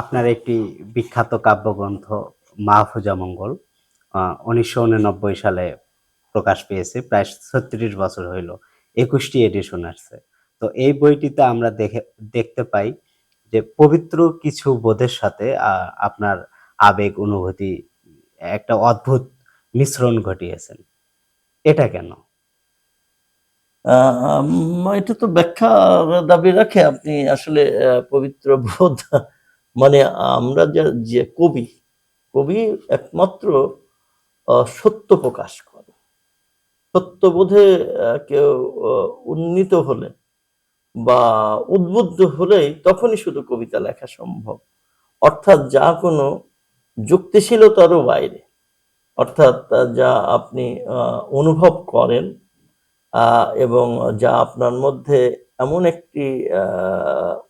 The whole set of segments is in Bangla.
আপনার একটি বিখ্যাত কাব্যগ্রন্থ, মাহফুজা মঙ্গল উনিশশো উননব্বই সালে প্রকাশ পেয়েছে, প্রায় ছত্রিশ বছর হইল, একুশটি এডিশন আসছে। তো এই বইটিতে আমরা দেখে, দেখতে পাই যে পবিত্র কিছু বোধের সাথে আপনার আবেগ, অনুভূতি, একটা অদ্ভুত মিশ্রণ ঘটিয়েছেন। এটা কেন? এটা তো ব্যাখ্যা দাবি রাখে আপনি আসলে পবিত্র বোধ। মানে আমরা যে যে কবি কবি একমাত্র সত্য প্রকাশ করে। সত্যবোধে কেউ উন্নীত হলে বা উদ্বুদ্ধ হলেই তখনই শুধু কবিতা লেখা সম্ভব। অর্থাৎ যা কোনো যুক্তিশীলতারও বাইরে। অর্থাৎ যা আপনি অনুভব করেন এবং যা আপনার মধ্যে এমন একটি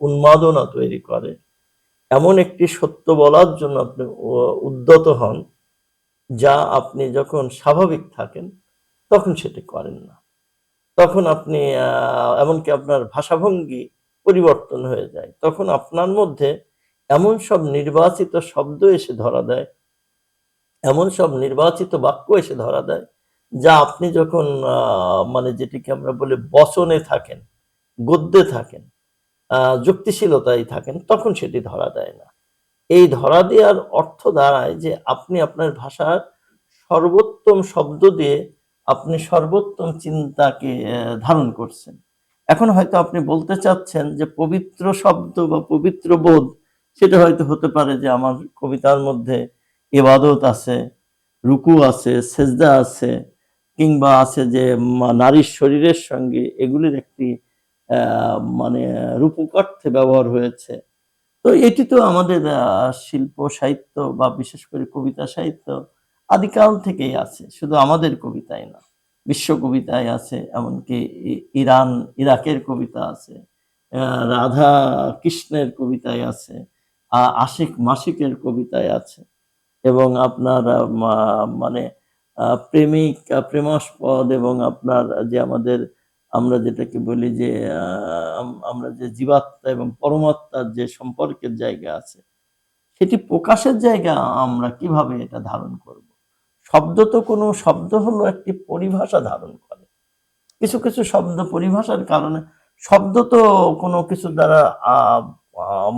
উন্মাদনা তৈরি করে, এমন একটি সত্য বলার জন্য আপনি উদ্যত হন, যা আপনি যখন স্বাভাবিক থাকেন, তখন সেটি করেন না। তখন আপনি এমনকি আপনার ভাষাভঙ্গি পরিবর্তন হয়ে যায়। তখন আপনার মধ্যে এমন সব নির্বাচিত শব্দ এসে ধরা দেয়, এমন সব নির্বাচিত বাক্য এসে ধরা দেয় যা আপনি যখন মানে যেটিকে আমরা বলি বচনে থাকেন, গদ্যে থাকেন যুক্তিশীলতায় থাকেন, তখন সেটি ধরা দেয় না। এই ধরা দেওয়ার অর্থ দাঁড়ায় যে আপনি আপনার ভাষার সর্বোত্তম শব্দ দিয়ে আপনি সর্বোত্তম চিন্তাকে ধারণ করছেন। এখন হয়তো আপনি বলতে চাচ্ছেন যে পবিত্র শব্দ বা পবিত্র বোধ, সেটা হয়তো হতে পারে যে আমার কবিতার মধ্যে ইবাদত আছে, রুকু আছে, সেজদা আছে কিংবা আছে যে নারীর শরীরের সঙ্গে এগুলির একটি মানে রূপকার্থে ব্যবহার হয়েছে। তো এটি তো আমাদের শিল্প, সাহিত্য বা বিশেষ করে কবিতা, সাহিত্য আদিকাল থেকেই আছে। শুধু আমাদের কবিতায় না, বিশ্ব কবিতায় আছে, এমনকি ইরান, ইরাকের কবিতা আছে রাধা কৃষ্ণের কবিতায় আছে আশিক মাসিকের কবিতায় আছে এবং আপনার মানে প্রেমিক প্রেমাস্পদ এবং আপনার যে আমাদের, আমরা যেটাকে বলি যে আমরা যে জীবাত্মা এবং পরমাত্মার যে সম্পর্কের জায়গা আছে, সেটি প্রকাশের জায়গা আমরা কীভাবে এটা ধারণ করব? শব্দ তো কোনো, শব্দ হলো একটি পরিভাষা ধারণ করে। কিছু কিছু শব্দ পরিভাষার কারণে, শব্দ তো কোনো কিছু দ্বারা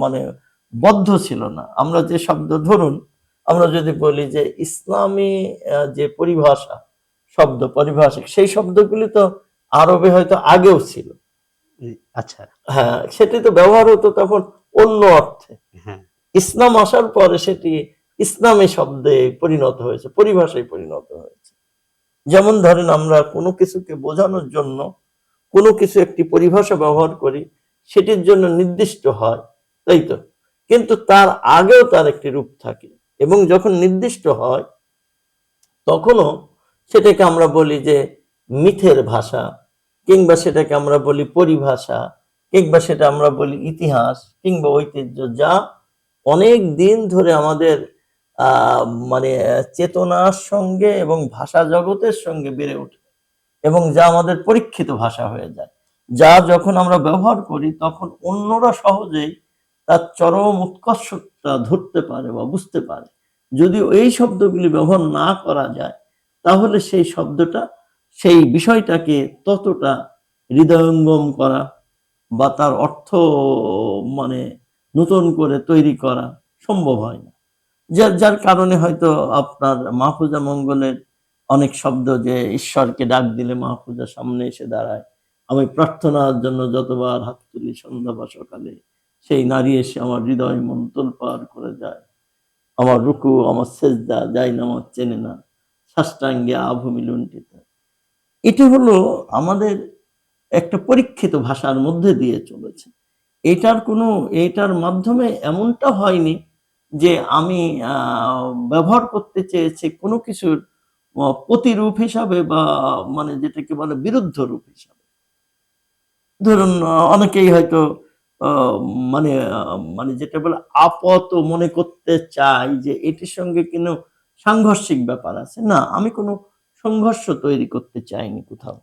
মানে বদ্ধ ছিল না। আমরা যে শব্দ ধরুন আমরা যদি বলি যে ইসলামী যে পরিভাষা শব্দ পরিভাষিক সেই শব্দগুলি তো আরবে হয়তো আগেও ছিল। আচ্ছা। হ্যাঁ সেটি তো ব্যবহার হতো তখন অন্য অর্থে। হ্যাঁ। ইসলাম আসার পরে সেটি ইসলামী শব্দে পরিণত হয়েছে পরিভাষায় পরিণত হয়েছে। যেমন ধরেন আমরা কোনো কিছুকে বোঝানোর জন্য কোনো কিছু একটি পরিভাষা ব্যবহার করি সেটির জন্য নির্দিষ্ট হয় তাই তো? কিন্তু তার আগেও তার একটি রূপ থাকে। এবং যখন নির্দিষ্ট হয়, তখনও সেটাকে আমরা বলি যে মিথের ভাষা, কিংবা সেটাকে আমরা বলি পরিভাষা, কিংবা সেটা আমরা বলি ইতিহাস, কিংবা ঐতিহ্য, যা অনেক দিন ধরে আমাদের মানে চেতনার সঙ্গে এবং ভাষা জগতের সঙ্গে বেড়ে ওঠে এবং যা আমাদের পরীক্ষিত ভাষা হয়ে যায়। যা যখন আমরা ব্যবহার করি, তখন অন্যরা সহজেই তার চরম উৎকর্ষতা ধরতে পারে বা বুঝতে পারে। যদি এই শব্দগুলি ব্যবহার না করা যায়, তাহলে সেই শব্দটা, সেই বিষয়টাকে ততটা হৃদয়ঙ্গম করা বা তার অর্থ মানে নতুন করে তৈরি করা সম্ভব হয় না। যার যার কারণে হয়তো আপনার মাহফুজা মঙ্গলের অনেক শব্দ যে ঈশ্বরকে ডাক দিলে মাহফুজা সামনে এসে দাঁড়ায়, আমি প্রার্থনার জন্য যতবার হাত তুলি সন্ধ্যা বা সকালে সেই নারী এসে আমার হৃদয় মন পার করে যায়। আমার রুকু, আমার সেজদা, যাই না আমার চেনে না, সাষ্টাঙ্গে আভূমি লুণ্ঠিত। এটি হলো আমাদের একটা পরীক্ষিত ভাষার মধ্যে দিয়ে চলেছে। এটার কোনো, এটার মাধ্যমে এমনটা হয়নি যে আমি ব্যবহার করতে চেয়েছি কোনো কিছুর প্রতিরূপ হিসাবে বা মানে যেটাকে বলে বিরুদ্ধ রূপ হিসাবে। ধরুন, অনেকেই হয়তো মানে মানে যেটা বলে আপত মনে করতে চাই যে এটির সঙ্গে কোনো সাংঘর্ষিক ব্যাপার আছে। না, আমি কোনো সংঘর্ষ তৈরি করতে চাইনি কোথাও।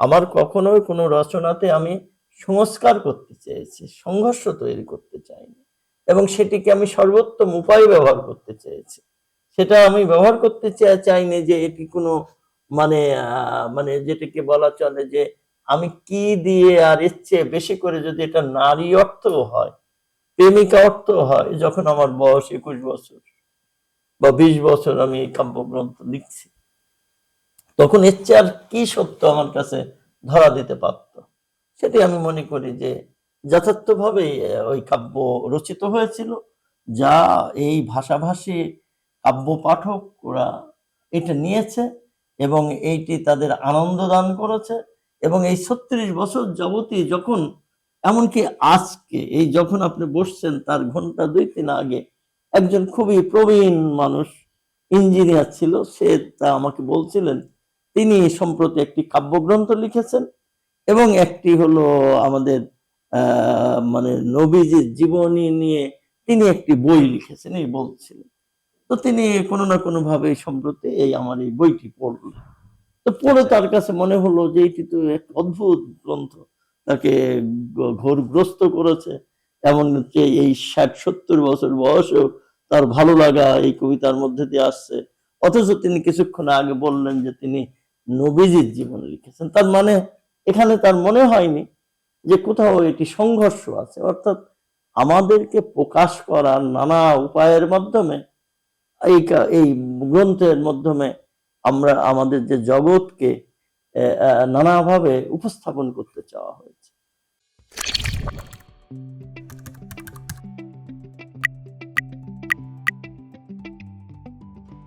আমার কখনোই কোনো রচনাতে আমি সংস্কার করতে চেয়েছি, সংঘর্ষ তৈরি করতে চাইনি। এবং সেটিকে আমি সর্বোত্তম উপায় ব্যবহার করতে চেয়েছি। সেটা আমি ব্যবহার করতে চাইনি যে এটি কোনো মানে মানে যেটাকে বলা চলে যে আমি কি দিয়ে আর চেয়ে বেশি করে যদি এটা নারী অর্থ হয়, প্রেমিকা অর্থ হয়, যখন আমার বয়স একুশ বছর বা বিশ বছর আমি এই কাব্যগ্রন্থ লিখছি, তখন চেয়ে আর কি সত্য আমার কাছে ধরা দিতে পারত? সেটি আমি মনে করি যে যথার্থভাবে ওই কাব্য রচিত হয়েছিল, যা এই ভাষাভাষী কাব্য পাঠক ওরা এটা নিয়েছে এবং এইটি তাদের আনন্দ দান করেছে। এবং এই ছত্রিশ বছর যাবতই যখন, এমনকি আজকে, এই যখন আপনি বসছেন তার ঘণ্টা দুই তিন আগে, একজন খুবই প্রবীণ মানুষ, ইঞ্জিনিয়ার ছিল, সে তা আমাকে বলছিলেন, তিনি সম্প্রতি একটি কাব্যগ্রন্থ লিখেছেন এবং একটি হলো আমাদের মানে নবীজির জীবনী নিয়ে তিনি একটি বই লিখেছেন, এই বলছিলেন। তো তিনি কোনো না কোনো ভাবে সম্প্রতি এই আমার এই বইটি পড়লেন। তো পড়ে তার কাছে মনে হলো যে এটি তো এক অদ্ভুত গ্রন্থ। তাকে ঘোরগ্রস্ত করেছে। এমন যে এই ষাট, সত্তর বছর বয়সেও তার ভালো লাগা এই কবিতার মধ্যে দিয়ে আসছে। অথচ তিনি কিছুক্ষণ আগে বললেন যে তিনি নবীজির জীবন লিখেছেন। তার মানে এখানে তার মনে হয়নি যে কোথাও এটি সংঘর্ষ আছে। অর্থাৎ আমাদেরকে প্রকাশ করার নানা উপায়ের মাধ্যমে, এই এই গ্রন্থের মাধ্যমে আমরা আমাদের যে জগৎকে নানাভাবে উপস্থাপন করতে চাওয়া হয়েছে।